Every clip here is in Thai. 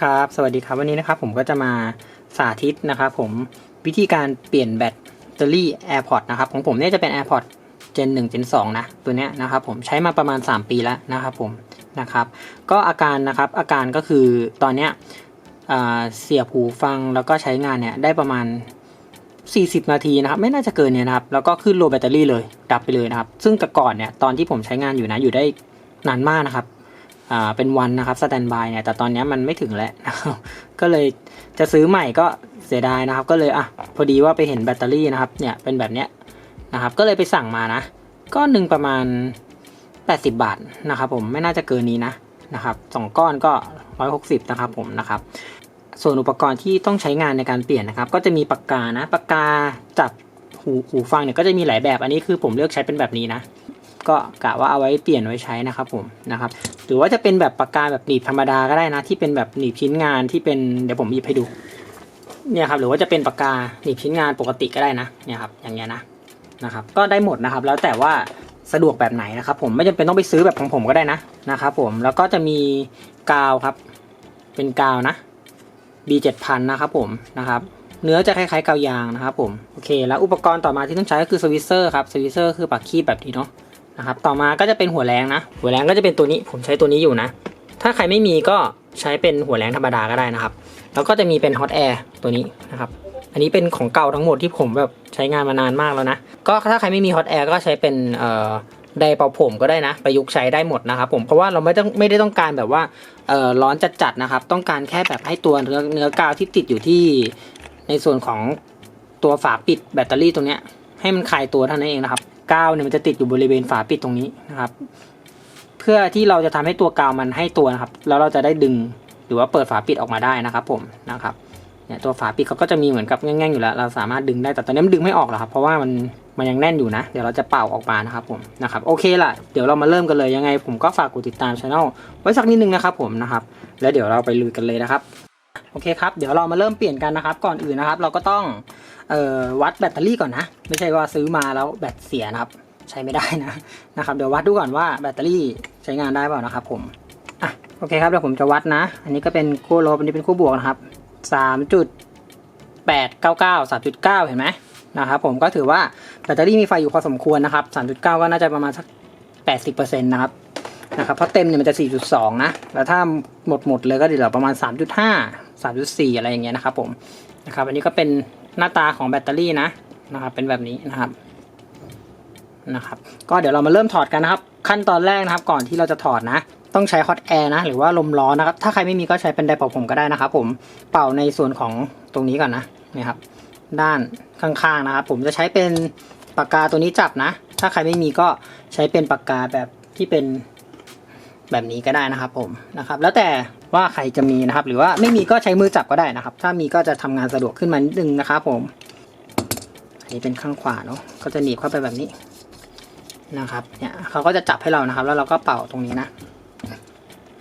ครับ สวัสดีครับวันนี้นะครับผมก็จะมาสาธิตนะครับผมวิธีการเปลี่ยนแบตเตอรี่ AirPods นะครับของผมเนี่ยจะเป็น AirPods Gen 1 Gen 2 นะ ตัวเนี้ยนะครับผมใช้มาประมาณ 3 ปีแล้วนะครับผมนะครับก็อาการนะครับอาการก็คือตอนเนี้ยเสียบหูฟังแล้วก็ใช้งานเนี่ยได้ประมาณ 40 นาทีนะครับไม่น่าจะเกินเนี่ยนะครับแล้วก็ขึ้นโลแบตเตอรี่เลยดับไปเลยนะครับซึ่งแต่ก่อนเนี่ยตอนที่ผมใช้งานอยู่นะอยู่ได้นานมากนะครับ อ่าเป็นวันนะครับสแตนบายเนี่ยแต่ตอนนี้มันไม่ถึงแล้วนะครับก็เลยจะซื้อใหม่ก็เสียดายนะครับ ก็เลยอะพอดีว่าไปเห็นแบตเตอรี่นะครับเนี่ยเป็นแบบเนี้ยนะครับ ก็เลยไปสั่งมานะ ก้อนหนึ่งประมาณ 80 บาทนะครับ ผมไม่น่าจะเกินนี้นะนะครับสองก้อนก็ 160 นะครับผมนะครับ ส่วนอุปกรณ์ที่ต้องใช้งานในการเปลี่ยนนะครับ ก็จะมีปากกานะปากกาจับหูหูฟังเนี่ยก็จะมีหลายแบบอันนี้คือผมเลือกใช้เป็นแบบนี้นะ ก็กะว่าเอาไว้เปลี่ยนไว้ใช้นะครับผมนะครับหรือว่าจะเป็นแบบปากกาแบบหนีบธรรมดาก็ได้นะ ที่เป็นแบบหนีบชิ้นงานที่เป็นเดี๋ยวผมหยิบให้ดูเนี่ยครับหรือว่าจะเป็นปากกาหนีบชิ้นงานปกติก็ได้นะเนี่ยครับอย่างเงี้ยนะนะครับก็ได้หมดนะครับ แล้วแต่ว่าสะดวกแบบไหนนะครับผมไม่จำเป็นต้องไปซื้อแบบของผมก็ได้นะนะครับผมแล้วก็จะมีกาวครับ เป็นกาวนะ B 7 0 0 0 นะครับผมนะครับเนื้อจะคล้ายๆกาวยางนะครับผมโอเค แล้วอุปกรณ์ต่อมาที่ต้องใช้ก็คือสวิตเซอร์ครับสวิตเซอร์คือปากคีบแบบนี้เนาะ นะครับ ต่อมาก็จะเป็นหัวแรงนะ หัวแรงก็จะเป็นตัวนี้ ผมใช้ตัวนี้อยู่นะ ถ้าใครไม่มีก็ใช้เป็นหัวแรงธรรมดาก็ได้นะครับ แล้วก็จะมีเป็นฮอตแอร์ตัวนี้นะครับ อันนี้เป็นของเก่าทั้งหมดที่ผมแบบใช้งานมานานมากแล้วนะ ก็ถ้าใครไม่มีฮอตแอร์ก็ใช้เป็นเอ่อไดเป่าผมก็ได้นะ ประยุกต์ใช้ได้หมดนะครับผมเพราะว่าเราไม่ต้องไม่ได้ต้องการแบบว่าเอ่อร้อนจัดๆนะครับ ต้องการแค่แบบให้ตัวเนื้อเนื้อกาวที่ติดอยู่ที่ในส่วนของตัวฝาปิดแบตเตอรี่ตรงเนี้ยให้มันคลายตัวเท่านั้นเองนะครับาวเนี่ยมันจะติดอยู่บริเวณฝาปิดตรงนี้นะครับ เพื่อที่เราจะทำให้ตัวกาวมันให้ตัวนะครับ แล้วเราจะได้ดึงหรือว่าเปิดฝาปิดออกมาได้นะครับ ผมนะครับเนี่ยตัวฝาปิดเขาก็จะมีเหมือนกับแง่งๆอยู่แล้ว เราสามารถดึงได้แต่ตอนนี้มันดึงไม่ออกหรอกครับ เพราะว่ามันมันยังแน่นอยู่นะ เดี๋ยวเราจะเป่าออกมานะครับผมนะครับโอเคล่ะเดี๋ยวเรามาเริ่มกันเลยยังไง ผมก็ฝากกดติดตามช anel ไว้สักนิดนึงนะครับผมนะครับ แล้วเดี๋ยวเราไปลุยกันเลยนะครับ โอเคครับ เดี๋ยวเรามาเริ่มเปลี่ยนกันนะครับ ก่อนอื่นนะครับ เราก็ต้อง เอ่อวัดแบตเตอรี่ก่อนนะ ไม่ใช่ว่าซื้อมาแล้วแบตเสียนะครับ ใช้ไม่ได้นะนะครับเดี๋ยววัดดูก่อนว่าแบตเตอรี่ใช้งานได้เปล่านะครับ ผมอะโอเคครับเดี๋ยวผมจะวัดนะ อันนี้ก็เป็นขั้วลบอันนี้เป็นขั้วบวกนะครับสามจุดแปดเก้าเก้าสามจุดเก้าเห็นไหมนะครับผมก็ถือว่าแบตเตอรี่มีไฟอยู่พอสมควรนะครับสามจุดเก้าก็น่าจะประมาณสักแปดสิบเปอร์เซ็นต์นะครับนะครับเพราะเต็มเนี่ยมันจะ 4.2 นะ แล้วถ้าหมดหมดเลยก็เดี๋ยวประมาณ 3.5 3.4 อะไรอย่างเงี้ยนะครับผม นะครับ อันนี้ก็เป็น หน้าตาของแบตเตอรี่นะนะครับ เป็นแบบนี้นะครับนะครับ ก็เดี๋ยวเรามาเริ่มถอดกันนะครับ ขั้นตอนแรกนะครับ ก่อนที่เราจะถอดนะ ต้องใช้ฮอตแอร์นะ หรือว่าลมร้อนนะครับ ถ้าใครไม่มีก็ใช้เป็นไดร์เป่าผมก็ได้นะครับ ผมเป่าในส่วนของตรงนี้ก่อนนะนี่ครับ ด้านข้างๆนะครับ ผมจะใช้เป็นปากกาตัวนี้จับนะ ถ้าใครไม่มีก็ใช้เป็นปากกาแบบที่เป็นแบบนี้ก็ได้นะครับผมนะครับ แล้วแต่ ว่าใครจะมีนะครับ หรือว่าไม่มีก็ใช้มือจับก็ได้นะครับ ถ้ามีก็จะทำงานสะดวกขึ้นมานิดนึงนะครับผม อันนี้เป็นข้างขวาเนาะก็จะหนีบเข้าไปแบบนี้นะครับ เนี่ยเขาก็จะจับให้เรานะครับ แล้วเราก็เป่าตรงนี้นะ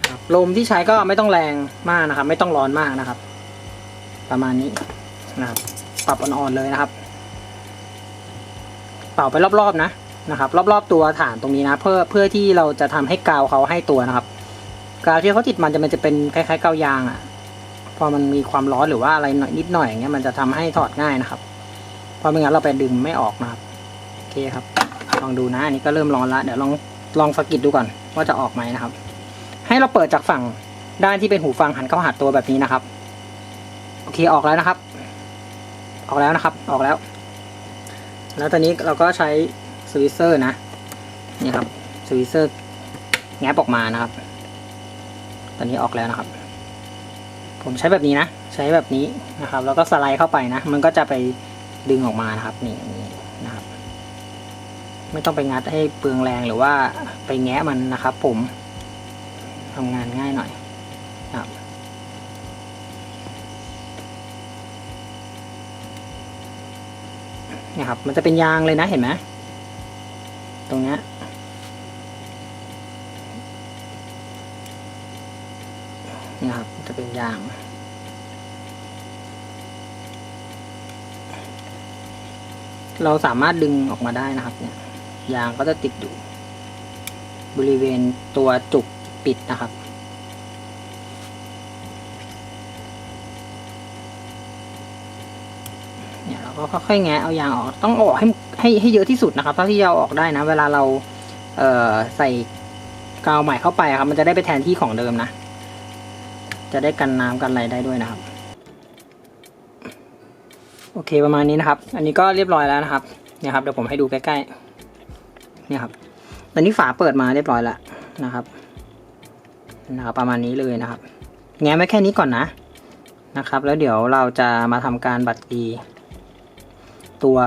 ครับลมที่ใช้ก็ไม่ต้องแรงมากนะครับ ไม่ต้องร้อนมากนะครับ ประมาณนี้นะครับ ปรับอ่อนๆเลยนะครับ เป่าไปรอบๆนะนะครับ รอบๆตัวฐานตรงนี้นะ เพื่อเพื่อที่เราจะทำให้กาวเขาให้ตัวนะครับ กาวที่เขาติดมันจะมันจะเป็นคล้ายๆกาวยางอะ่ะ พอมันมีความร้อนหรือว่าอะไรหน่อยนิดหน่อยอย่างเงี้ยมันจะทำให้ถอดง่ายนะครับ เพราะไม่งั้นเราไปดึงไม่ออกนะครับโอเคครับ ลองดูนะอันนี้ก็เริ่มร้อนละเดี๋ยวลองลองสกิดดูก่อนว่าจะออกไหมนะครับ ให้เราเปิดจากฝั่งด้านที่เป็นหูฟังหันเข้าหาตัวแบบนี้นะครับ โอเคออกแล้วนะครับ ออกแล้วนะครับ ออกแล้ว แล้วตอนนี้เราก็ใช้สวิตเซอร์นะ นี่ครับสวิตเซอร์แงบออกมานะครับ ตอนนี้ออกแล้วนะครับ ผมใช้แบบนี้นะ ใช้แบบนี้นะครับ แล้วก็สไลด์เข้าไปนะ มันก็จะไปดึงออกมานะครับ นี่นี้นะครับ ไม่ต้องไปงัดให้เปลืองแรงหรือว่าไปแงะมันนะครับ ผมทำงานง่ายหน่อยนะครับนี่ครับ มันจะเป็นยางเลยนะเห็นไหมตรงเนี้ นี่ครับ จะเป็นยาง เราสามารถดึงออกมาได้นะครับ เนี่ย ยางก็จะติดอยู่ บริเวณตัวจุกปิดนะครับเนี่ยเราก็ค่อยๆแงะเอายางออก ต้องออกให้ให้ให้เยอะที่สุดนะครับเท่าที่เราออกได้นะ เวลาเราเใส่กาวใหม่เข้าไปครับ มันจะได้ไปแทนที่ของเดิมนะ จะได้กันน้ำกันอะไรได้ด้วยนะครับ โอเคประมาณนี้นะครับ อันนี้ก็เรียบร้อยแล้วนะครับเนี่ยครับเดี๋ยวผมให้ดูใกล้ๆเนี่ยครับตอนนี้ฝาเปิดมาเรียบร้อยแล้วนะครับนะครับประมาณนี้เลยนะครับ แง้มไว้แค่นี้ก่อนนะนะครับ แล้วเดี๋ยวเราจะมาทำการบัดดีตัว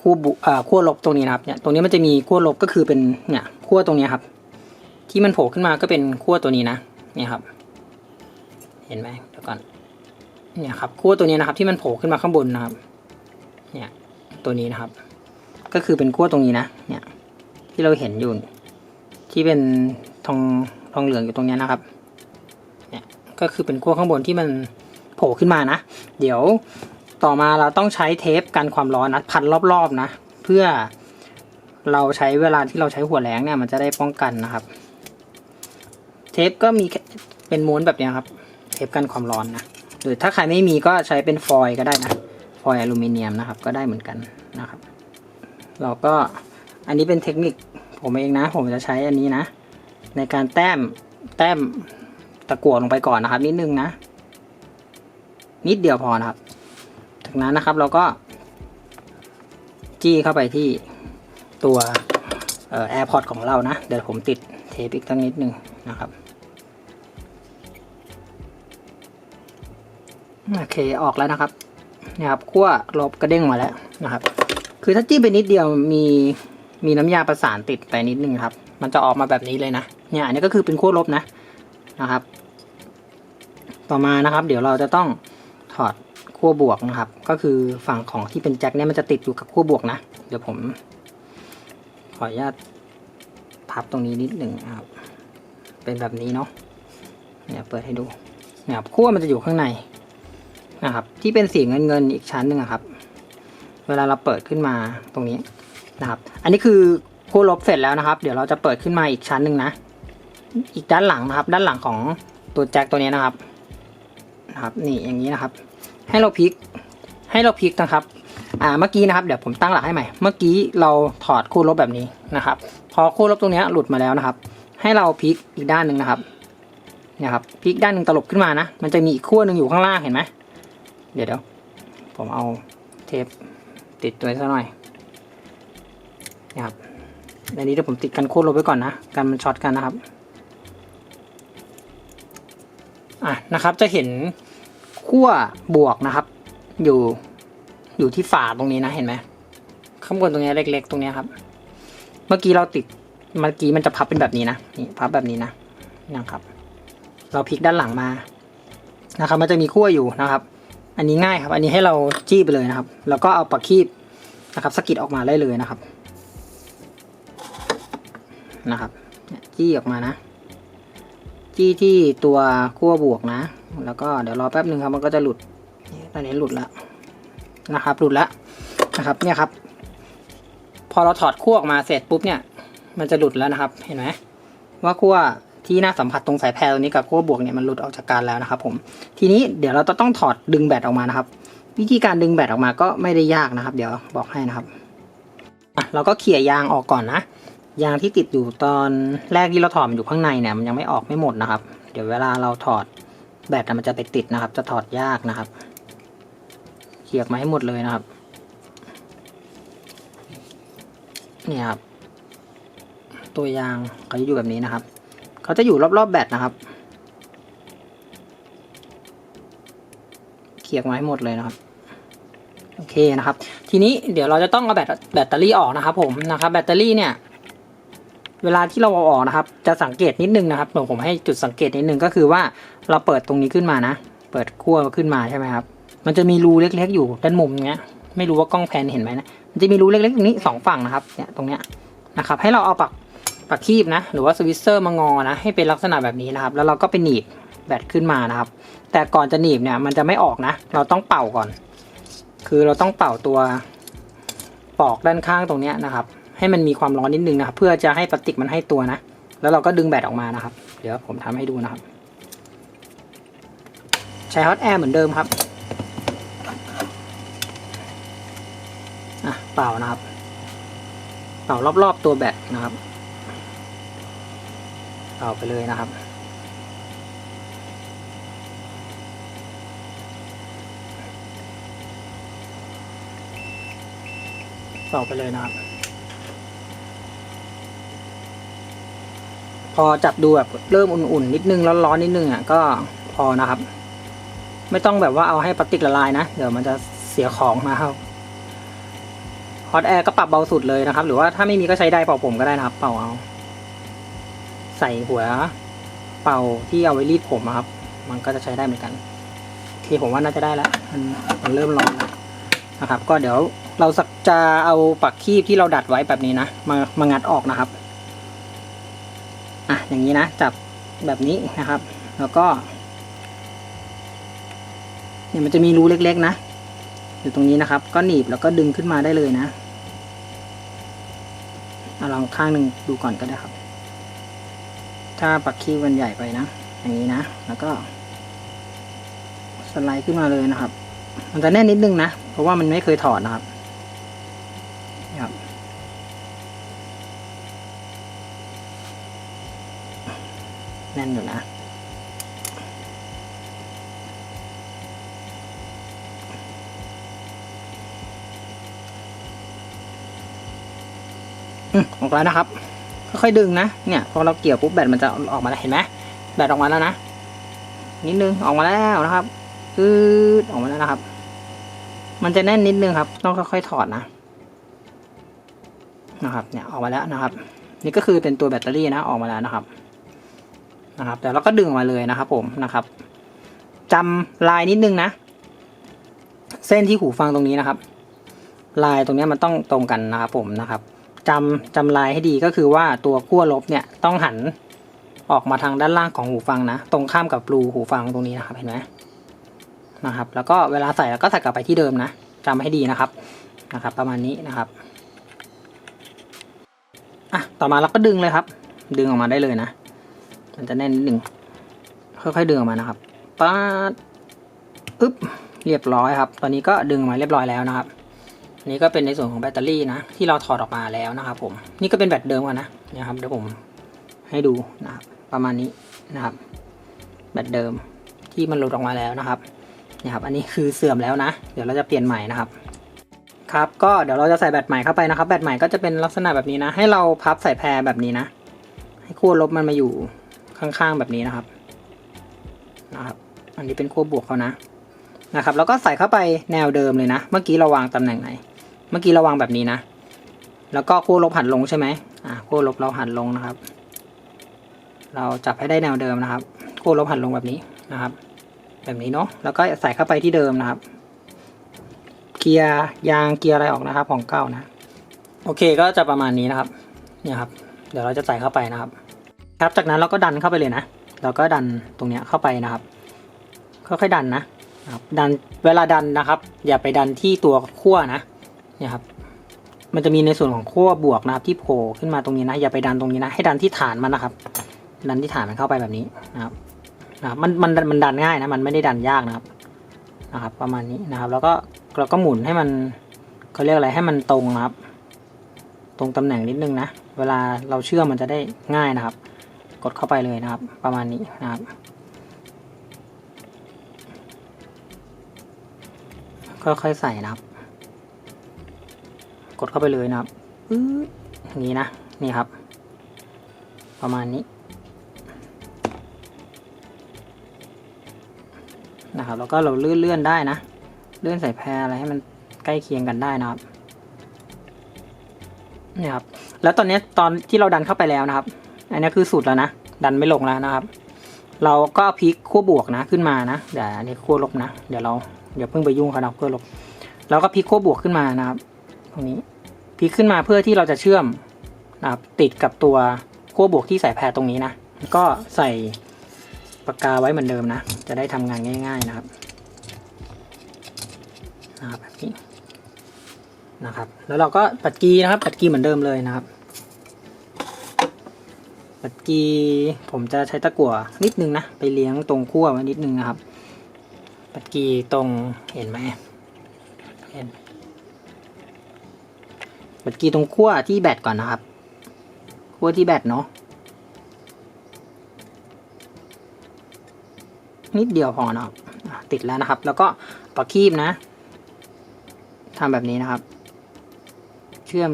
ขั้วบุอ่าขั้วลบตรงนี้นะครับเนี่ยตรงนี้มันจะมีขั้วลบก็คือเป็นเนี่ยขั้วตรงนี้ครับ ที่มันโผล่ขึ้นมาก็เป็นขั้วตัวนี้นะเนี่ยครับ เห็นไหมเดี๋ยวก่อนเนี่ยครับขั้วตัวนี้นะครับ ที่มันโผล่ขึ้นมาข้างบนนะครับ เนี่ยตัวนี้นะครับ ก็คือเป็นขั้วตรงนี้นะ เนี่ย ที่เราเห็นอยู่ที่เป็นทองทองเหลืองอยู่ตรงนี้นะครับ เนี่ยก็คือเป็นขั้วข้างบนที่มันโผล่ขึ้นมานะ เดี๋ยวต่อมาเราต้องใช้เทปกันความร้อนนะพันรอบๆนะ เพื่อเราใช้เวลาที่เราใช้หัวแรงเนี่ยมันจะได้ป้องกันนะครับ เทปก็มีเป็นม้วนแบบนี้ครับ เทปกันความร้อนนะหรือถ้าใครไม่มีก็ใช้เป็นฟอยล์ก็ได้นะฟอยล์อลูมิเนียมนะครับ ก็ได้เหมือนกันนะครับ เราก็อันนี้เป็นเทคนิคผมเองนะ ผมจะใช้อันนี้นะ ในการแต้มแต้มตะกั่วลงไปก่อนนะครับ นิดนึงนะ นิดเดียวพอนะครับ จากนั้นนะครับเราก็จี้เข้าไปที่ตัวเอ่อ AirPod ของเรานะ เดี๋ยวผมติดเทปอีกตั้งนิดนึง นะครับโอเคออกแล้วนะครับเนี่ยครับขั้วลบกระเด้งมาแล้วนะครับ คือถ้าจี้ไปนิดเดียวมีมีน้ำยาประสานติดไปนิดนึงครับ มันจะออกมาแบบนี้เลยนะเนี่ยอันนี้ก็คือเป็นขั้วลบนะนะครับ ต่อมานะครับ เดี๋ยวเราจะต้องถอดขั้วบวกนะครับ ก็คือฝั่งของที่เป็นแจ็คเนี่ยมันจะติดอยู่กับขั้วบวกนะ เดี๋ยวผม ขออนุญาตพับตรงนี้นิดหนึ่งนะครับ เป็นแบบนี้เนาะเนี่ยเปิดให้ดูเนี่ยครับขั้วมันจะอยู่ข้างในนะครับ ที่เป็นสีเงินเงินๆอีกชั้นหนึ่งอะครับ เวลาเราเปิดขึ้นมาตรงนี้นะครับ อันนี้คือขั้วลบเสร็จแล้วนะครับ เดี๋ยวเราจะเปิดขึ้นมาอีกชั้นหนึ่งนะ อีกด้านหลังนะครับ ด้านหลังของตัวแจ็คตัวนี้นะครับนะครับ นี่อย่างนี้นะครับ ให้เราพลิกให้เราพลิกนะครับอ่าเมื่อกี้นะครับเดี๋ยวผมตั้งหลักให้ใหม่ เมื่อกี้เราถอดคู่ลบแบบนี้นะครับ พอคู่ลบตรงนี้หลุดมาแล้วนะครับ ให้เราพลิกอีกด้านหนึ่งนะครับเนี่ยครับพลิกด้านหนึ่งตลบขึ้นมานะ มันจะมีอีกขั้วหนึ่งอยู่ข้างล่างเห็นไหมเดี๋ยวเดี๋ยวผมเอาเทปติดตัวซะหน่อยนะครับอันนี้เดี๋ยวผมติดกันโค้ดลบไว้ก่อนนะกันมันช็อตกันนะครับอะนะครับจะเห็นขั้วบวกนะครับ อยู่อยู่ที่ฝาตรงนี้นะเห็นไหมข้างบนตรงนี้เล็ก ๆ ตรงนี้ครับ เมื่อกี้เราติด เมื่อกี้มันจะพับเป็นแบบนี้นะนี่พับแบบนี้นะนะครับ เราพลิกด้านหลังมานะครับ มันจะมีขั้วอยู่นะครับ อันนี้ง่ายครับ อันนี้ให้เราจี้ไปเลยนะครับ แล้วก็เอาปากคีบนะครับสกิดออกมาได้เลยนะครับนะครับจี้ออกมานะ จี้ที่ตัวขั้วบวกนะ แล้วก็เดี๋ยวรอแป๊บหนึ่งครับ มันก็จะหลุดนี่ตอนนี้หลุดแล้วนะครับ หลุดแล้วนะครับ เนี่ยครับ พอเราถอดขั้วออกมาเสร็จปุ๊บเนี่ย มันจะหลุดแล้วนะครับเห็นไหมว่าขั้วที่หน้าสัมผัสตรงสายแพรตรงนี้กับขั้วบวกเนี่ยมันหลุดออกจากกันแล้วนะครับผมทีนี้เดี๋ยวเราจะต้องถอดดึงแบตออกมานะครับ วิธีการดึงแบตออกมาก็ไม่ได้ยากนะครับ เดี๋ยวบอกให้นะครับอะเราก็เขี่ยยางออกก่อนนะยางที่ติดอยู่ตอนแรกที่เราถอดมันอยู่ข้างในเนี่ยมันยังไม่ออกไม่หมดนะครับ เดี๋ยวเวลาเราถอดแบตมันจะไปติดนะครับ จะถอดยากนะครับเขี่ยกมาให้หมดเลยนะครับเนี่ยครับ ตัวยางเขาจะอยู่แบบนี้นะครับเขาจะอยู่รอบๆแบตนะครับเคลียร์มาให้หมดเลยนะครับโอเคนะครับ ทีนี้เดี๋ยวเราจะต้องเอาแบตแบตเตอรี่ออกนะครับ ผมนะครับ แบตเตอรี่เนี่ยเวลาที่เราเอาออกนะครับ จะสังเกตนิดนึงนะครับเดี๋ยวผมให้จุดสังเกตนิดนึงก็คือว่าเราเปิดตรงนี้ขึ้นมานะ เปิดขั้วขึ้นมาใช่ไหมครับ มันจะมีรูเล็กๆ อยู่ด้านมุมเนี้ย ไม่รู้ว่ากล้องแพนเห็นไหมนะ มันจะมีรูเล็กๆตรงนี้สองฝั่งนะครับ เนี่ยตรงเนี้ยนะครับ ให้เราเอาปัก ปักคีบนะ หรือว่าสวิสเซอร์มางอนะ ให้เป็นลักษณะแบบนี้นะครับ แล้วเราก็ไปหนีบแบตขึ้นมานะครับ แต่ก่อนจะหนีบเนี่ยมันจะไม่ออกนะ เราต้องเป่าก่อน คือเราต้องเป่าตัวปอกด้านข้างตรงนี้นะครับ ให้มันมีความร้อนนิดนึงนะครับ เพื่อจะให้พลาสติกมันให้ตัวนะ แล้วเราก็ดึงแบตออกมานะครับ เดี๋ยวผมทำให้ดูนะครับ ใช้ฮอตแอร์เหมือนเดิมครับอะเป่านะครับ เป่ารอบๆตัวแบตนะครับ เป่าไปเลยนะครับเป่าไปเลยนะครับ พอจับดูแบบเริ่มอุ่นๆนิดนึงร้อนๆนิดนึงอะก็พอนะครับ ไม่ต้องแบบว่าเอาให้พลาสติกละลายนะ เดี๋ยวมันจะเสียของนะครับฮอตแอร์ก็ปรับเบาสุดเลยนะครับ หรือว่าถ้าไม่มีก็ใช้ได้เป่าผมก็ได้นะครับ เป่าเอา ใส่หัวเป่าที่เอาไว้รีดผมอะครับ มันก็จะใช้ได้เหมือนกันโอเคผมว่าน่าจะได้แล้วมันมันเริ่มร้อนแล้วนะครับ ก็เดี๋ยวเราจะเอาปักคีบที่เราดัดไว้แบบนี้นะมามางัดออกนะครับอะอย่างนี้นะ จับแบบนี้นะครับ แล้วก็เนี่ยมันจะมีรูเล็ก ๆ นะอยู่ตรงนี้นะครับ ก็หนีบแล้วก็ดึงขึ้นมาได้เลยนะเอาลองข้างหนึ่งดูก่อนก็ได้ครับ ถ้าปักคีบมันใหญ่ไปนะ อย่างนี้นะ แล้วก็ สไลด์ขึ้นมาเลยนะครับ มันจะแน่นนิดนึงนะ เพราะว่ามันไม่เคยถอดนะครับครับแน่นอยู่นะ อืมออกแล้วนะครับ ค่อยดึงนะ เนี่ยพอเราเกี่ยวปุ๊บแบตมันจะออกมาแล้วเห็นไหมแบตออกมาแล้วนะ นิดนึงออกมาแล้วนะครับอืดออกมาแล้วนะครับ มันจะแน่นนิดนึงครับ ต้องค่อยๆถอดนะนะครับ เนี่ยออกมาแล้วนะครับ นี่ก็คือเป็นตัวแบตเตอรี่นะออกมาแล้วนะครับ นะครับ แต่เราก็ดึงออกมาเลยนะครับ ผมนะครับจำลายนิดนึงนะ เส้นที่หูฟังตรงนี้นะครับ ลายตรงนี้มันต้องตรงกันนะครับผมนะครับ จำจำลายให้ดีก็คือว่าตัวขั้วลบเนี่ยต้องหันออกมาทางด้านล่างของหูฟังนะ ตรงข้ามกับรูหูฟังตรงนี้นะครับเห็นไหมนะครับ แล้วก็เวลาใส่แล้วก็ใส่กลับไปที่เดิมนะจำให้ดีนะครับนะครับ ประมาณนี้นะครับอะต่อมาเราก็ดึงเลยครับ ดึงออกมาได้เลยนะ มันจะแน่นนิดหนึ่งค่อยๆดึงออกมานะครับป๊าดอึ๊บเรียบร้อยครับ ตอนนี้ก็ดึงมาเรียบร้อยแล้วนะครับ นนี้ก็เป็นในส่วนของแบตเตอรี่นะ ที่เราถอดออกมาแล้วนะครับผม นี่ก็เป็นแบตเดิมกันนะนะครับเดี๋ยวผมให้ดูนะครับประมาณนี้นะครับ แบตเดิมที่มันหลุดออกมาแล้วนะครับนี่ครับ อันนี้คือเสื่อมแล้วนะ เดี๋ยวเราจะเปลี่ยนใหม่นะครับครับก็เดี๋ยวเราจะใส่แบตใหม่เข้าไปนะครับ แบตใหม่ก็จะเป็นลักษณะแบบนี้นะ ให้เราพับใส่แพรแบบนี้นะ ให้ขั้วลบมันมาอยู่ข้างๆแบบนี้นะครับนะครับ อันนี้เป็นขั้วบวกเขานะนะครับ แล้วก็ใส่เข้าไปแนวเดิมเลยนะ เมื่อกี้เราวางตำแหน่งไหน เมื่อกี้เราวางแบบนี้นะ แล้วก็ขั้วลบหันลงใช่ไหมอ่าขั้วลบเราหันลงนะครับ เราจับให้ได้แนวเดิมนะครับขั้วลบหันลงแบบนี้นะครับ แบบนี้เนาะ แล้วก็ใส่เข้าไปที่เดิมนะครับ เกียร์ยางเกียร์อะไรออกนะครับ ของเก่านะ โอเคก็จะประมาณนี้นะครับ เนี่ยครับ เดี๋ยวเราจะใส่เข้าไปนะครับ ครับจากนั้นเราก็ดันเข้าไปเลยนะ เราก็ดันตรงเนี้ยเข้าไปนะครับ ค่อยๆดันนะนะครับดันเวลาดันนะครับ อย่าไปดันที่ตัวขั้วนะ เนี่ยครับ มันจะมีในส่วนของขั้วบวกนะครับที่โผล่ขึ้นมาตรงนี้นะ อย่าไปดันตรงนี้นะ ให้ดันที่ฐานมันนะครับ ดันที่ฐานมันเข้าไปแบบนี้นะครับนะบมันมันมันดันง่ายนะ มันไม่ได้ดันยากนะครับ นะครับ ประมาณนี้นะครับ แล้วก็เราก็หมุนให้มันเขาเรียกอะไรให้มันตรงนะครับ ตรงตำแหน่งนิดนึงนะ เวลาเราเชื่อมมันจะได้ง่ายนะครับ กดเข้าไปเลยนะครับ ประมาณนี้นะครับค่อยๆใส่นะครับ กดเข้าไปเลยนะครับอื้ออย่างนี้นะ นี่ครับ ประมาณนี้นะครับ แล้วก็เราเลื่อนเลื่อนได้นะ เลื่อนใส่แพรอะไรให้มันใกล้เคียงกันได้นะครับนี่ครับ แล้วตอนนี้ตอนที่เราดันเข้าไปแล้วนะครับ อันนี้คือสุดแล้วนะ ดันไม่ลงแล้วนะครับ เราก็พลิกขั้วบวกนะขึ้นมานะ เดี๋ยวอันนี้ขั้วลบนะ เดี๋ยวเราเดี๋ยวเพิ่งไปยุ่งเขานะขั้วลบ เราก็พลิกขั้วบวกขึ้นมานะครับ ตรงนี้ พลิกขึ้นมาเพื่อที่เราจะเชื่อมนะครับติดกับตัวขั้วบวกที่ใส่แพรตรงนี้นะ ก็ใส่ปากกาไว้เหมือนเดิมนะ จะได้ทำงานง่าย ๆนะครับนะครับแบบนี้นะครับ แล้วเราก็ปัดกีนะครับ ปัดกีเหมือนเดิมเลยนะครับ ปัดกีผมจะใช้ตะกั่วนิดนึงนะ ไปเลี้ยงตรงขั้วไว้นิดนึงนะครับ ปัดกีตรงเห็นไหมเห็น เมื่อกี้ตรงขั้วที่แบตก่อนนะครับขั้วที่แบตเนาะนิดเดียวพอนะครับอะติดแล้วนะครับ แล้วก็ปากคีบนะทำแบบนี้นะครับ เชื่อม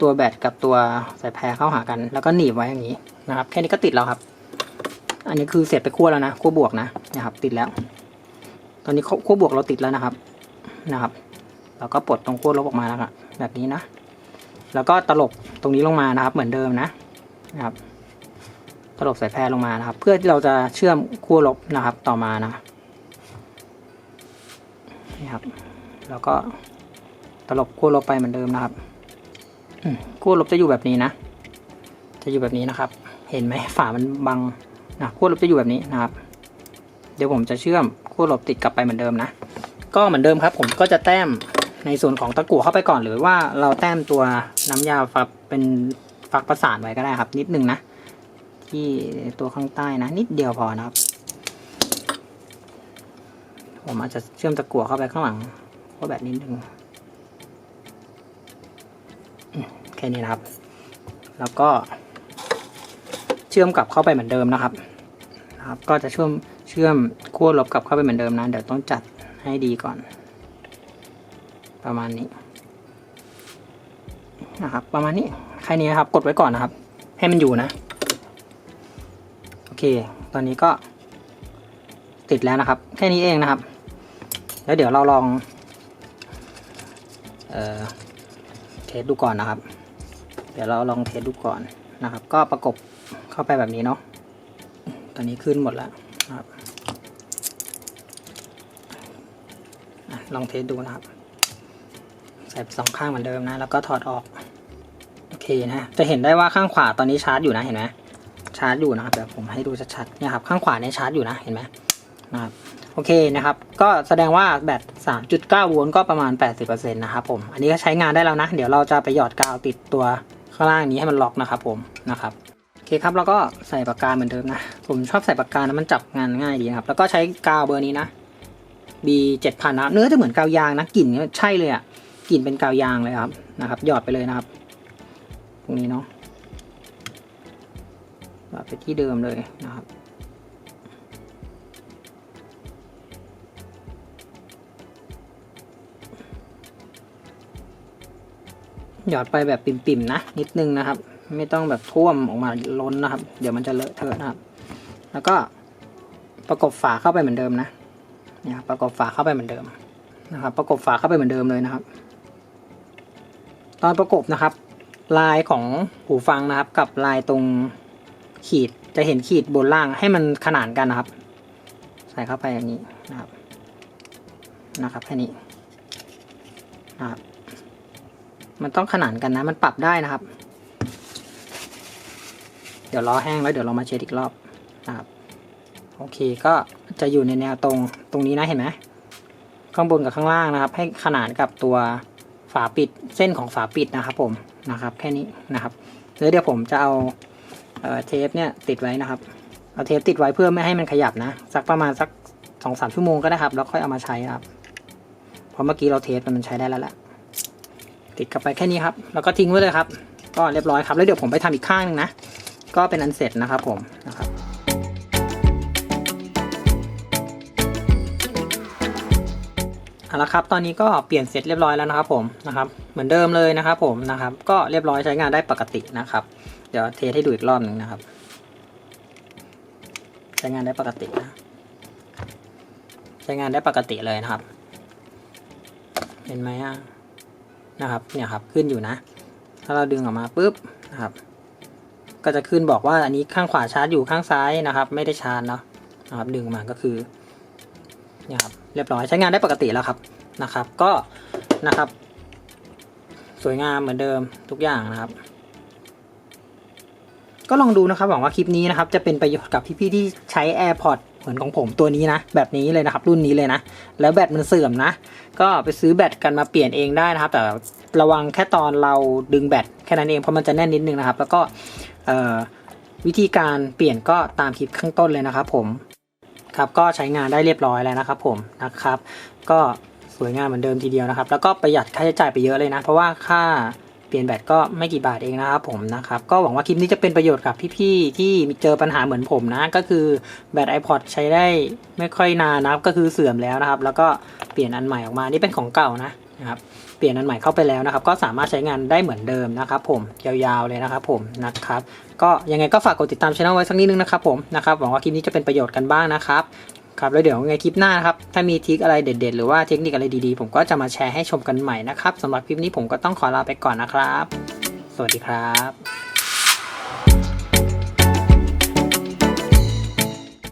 ตัวแบตกับตัวสายแพรเข้าหากัน แล้วก็หนีบไว้อย่างนี้นะครับ แค่นี้ก็ติดแล้วครับ อันนี้คือเสียบไปขั้วแล้วนะขั้วบวกนะนะครับ ติดแล้ว ตอนนี้ขั้วบวกเราติดแล้วนะครับนะครับเราก็ปลดตรงขั้วลบออกมาแล้วครับ แบบนี้นะ แล้วก็ตลบตรงนี้ลงมานะครับ เหมือนเดิมนะนะครับ ตลบสายแพรลงมานะครับ เพื่อที่เราจะเชื่อมขั้วลบนะครับต่อมานะนี่ครับ แล้วก็ตลบขั้วลบไปเหมือนเดิมนะครับอืมขั้วลบจะอยู่แบบนี้นะ จะอยู่แบบนี้นะครับ เห็นไหมฝามันบังนะขั้วลบจะอยู่แบบนี้นะครับ เดี๋ยวผมจะเชื่อมขั้วลบติดกลับไปเหมือนเดิมนะ ก็เหมือนเดิมครับ ผมก็จะแต้ม ในส่วนของตะกั่วเข้าไปก่อนหรือว่าเราแต้มตัวน้ำยาฝักเป็นฝักประสานไว้ก็ได้ครับ นิดหนึ่งนะ ที่ตัวข้างใต้นะ นิดเดียวพอนะครับ ผมอาจจะเชื่อมตะกั่วเข้าไปข้างหลังก็แบบนิดหนึ่งอืมแค่นี้นะครับ แล้วก็เชื่อมกลับเข้าไปเหมือนเดิมนะครับนะครับ ก็จะเชื่อมเชื่อมขั้วลบกลับเข้าไปเหมือนเดิมนะ เดี๋ยวต้องจัดให้ดีก่อน ประมาณนี้นะครับ ประมาณนี้แค่นี้นะครับ กดไว้ก่อนนะครับ ให้มันอยู่นะ โอเค ตอนนี้ก็ ติดแล้วนะครับ แค่นี้เองนะครับ แล้วเดี๋ยวเราลอง เอ่อ เทสดูก่อนนะครับ เดี๋ยวเราลองเทสดูก่อนนะครับ ก็ประกบเข้าไปแบบนี้เนาะ ตอนนี้ขึ้นหมดแล้วนะครับ ลองเทสดูนะครับ ใส่สองข้างเหมือนเดิมนะ แล้วก็ถอดออก โอเคนะ จะเห็นได้ว่าข้างขวาตอนนี้ชาร์จอยู่นะเห็นไหมชาร์จอยู่นะครับเดี๋ยวผมให้ดูชัดๆเนี่ยครับข้างขวาเนี่ยชาร์จอยู่นะเห็นไหมนะครับโอเคนะครับ ก็แสดงว่าแบต 3.9 โวลต์ก็ประมาณ 80%นะครับผม อันนี้ก็ใช้งานได้แล้วนะ เดี๋ยวเราจะไปหยอดกาวติดตัวข้างล่างนี้ให้มันล็อกนะครับผมนะครับโอเคครับ แล้วก็ใส่ปากกาเหมือนเดิมนะ ผมชอบใส่ปากกานะมันจับงานง่ายดีครับ แล้วก็ใช้กาวเบอร์นี้นะ B 7000นะ เนื้อจะเหมือนกาวยางนะ กลิ่นใช่เลยอะ่ะ กลิ่นเป็นกาวยางเลยครับนะครับ หยอดไปเลยนะครับ ตรงนี้เนาะหยอดไปที่เดิมเลยนะครับหยอดไปแบบปิ่มๆนะ นิดนึงนะครับ ไม่ต้องแบบท่วมออกมาล้นนะครับ เดี๋ยวมันจะเลอะเทอะนะครับ แล้วก็ประกบฝาเข้าไปเหมือนเดิมนะเนี่ยประกบฝาเข้าไปเหมือนเดิมนะครับ ประกบฝาเข้าไปเหมือนเดิมเลยนะครับ ตอนประกบนะครับ ลายของหูฟังนะครับ กับลายตรงขีดจะเห็นขีดบนล่างให้มันขนานกันนะครับ ใส่เข้าไปอย่างนี้นะครับนะครับแค่นี้นะครับ มันต้องขนานกันนะ มันปรับได้นะครับ เดี๋ยวรอแห้งแล้วเดี๋ยวเรามาเช็ดอีกรอบนะครับโอเคก็จะอยู่ในแนวตรงตรงนี้นะเห็นไหมข้างบนกับข้างล่างนะครับ ให้ขนานกับตัว ฝาปิดเส้นของฝาปิดนะครับผมนะครับ แค่นี้นะครับแล้วเดี๋ยวผมจะเอาเอ่อเทปเนี่ยติดไว้นะครับ เอาเทปติดไว้เพื่อไม่ให้มันขยับนะสักประมาณสักสองสามชั่วโมงก็ได้ครับแล้วค่อยเอามาใช้ครับเพราะเมื่อกี้เราเทสมันใช้ได้แล้วแหละติดกลับไปแค่นี้ครับ แล้วก็ทิ้งไว้เลยครับ ก็เรียบร้อยครับแล้วเดี๋ยวผมไปทำอีกข้างหนึงนะก็เป็นอันเสร็จนะครับผมนะครับ เอาละครับ ตอนนี้ก็เปลี่ยนเสร็จเรียบร้อยแล้วนะครับผมนะครับ เหมือนเดิมเลยนะครับผมนะครับ ก็เรียบร้อยใช้งานได้ปกตินะครับ เดี๋ยวเทสให้ดูอีกรอบหนึ่งนะครับ ใช้งานได้ปกตินะ ใช้งานได้ปกติเลยนะครับ เห็นไหมอะนะครับ เนี่ยครับ ขึ้นอยู่นะ ถ้าเราดึงออกมาปุ๊บนะครับ ก็จะขึ้นบอกว่าอันนี้ข้างขวาชาร์จอยู่ข้างซ้ายนะครับ ไม่ได้ชาร์จเนาะนะครับ ดึงมาก็คือ เนี่ยครับ เรียบร้อยใช้งานได้ปกติแล้วครับนะครับ ก็นะครับ สวยงามเหมือนเดิมทุกอย่างนะครับ ก็ลองดูนะครับหวังว่าคลิปนี้นะครับ จะเป็นประโยชน์กับพี่ๆที่ใช้ AirPods เหมือนของผมตัวนี้นะ แบบนี้เลยนะครับ รุ่นนี้เลยนะ แล้วแบตมันเสื่อมนะ ก็ไปซื้อแบตกันมาเปลี่ยนเองได้นะครับ แต่ระวังแค่ตอนเราดึงแบตแค่นั้นเองเพราะมันจะแน่นนิดนึงนะครับ แล้วก็วิธีการเปลี่ยนก็ตามคลิปข้างต้นเลยนะครับผม ครับก็ใช้งานได้เรียบร้อยแล้วนะครับผมนะครับ ก็สวยงามเหมือนเดิมทีเดียวนะครับ แล้วก็ประหยัดค่าใช้จ่ายไปเยอะเลยนะ เพราะว่าค่าเปลี่ยนแบตก็ไม่กี่บาทเองนะครับผมนะครับก็หวังว่าคลิปนี้จะเป็นประโยชน์กับพี่ๆที่เจอปัญหาเหมือนผมนะ ก็คือแบต iPod ใช้ได้ไม่ค่อยนานนะครับก็คือเสื่อมแล้วนะครับ แล้วก็เปลี่ยนอันใหม่ออกมานี่เป็นของเก่านะนะครับ เปลี่ยนอันใหม่เข้าไปแล้วนะครับ ก็สามารถใช้งานได้เหมือนเดิมนะครับผมยาวๆเลยนะครับผมนะครับก็ยังไงก็ฝากกดติดตามช่องไว้สักนิดนึงนะครับผมนะครับหวังว่าคลิปนี้จะเป็นประโยชน์กันบ้างนะครับครับแล้วเดี๋ยวยังไงคลิปหน้านะครับ ถ้ามีทริคอะไรเด็ด ๆ หรือว่าเทคนิคอะไรดีๆ ผมก็จะมาแชร์ให้ชมกันใหม่นะครับสำหรับคลิปนี้ผมก็ต้องขอลาไปก่อนนะครับ สวัสดีครับ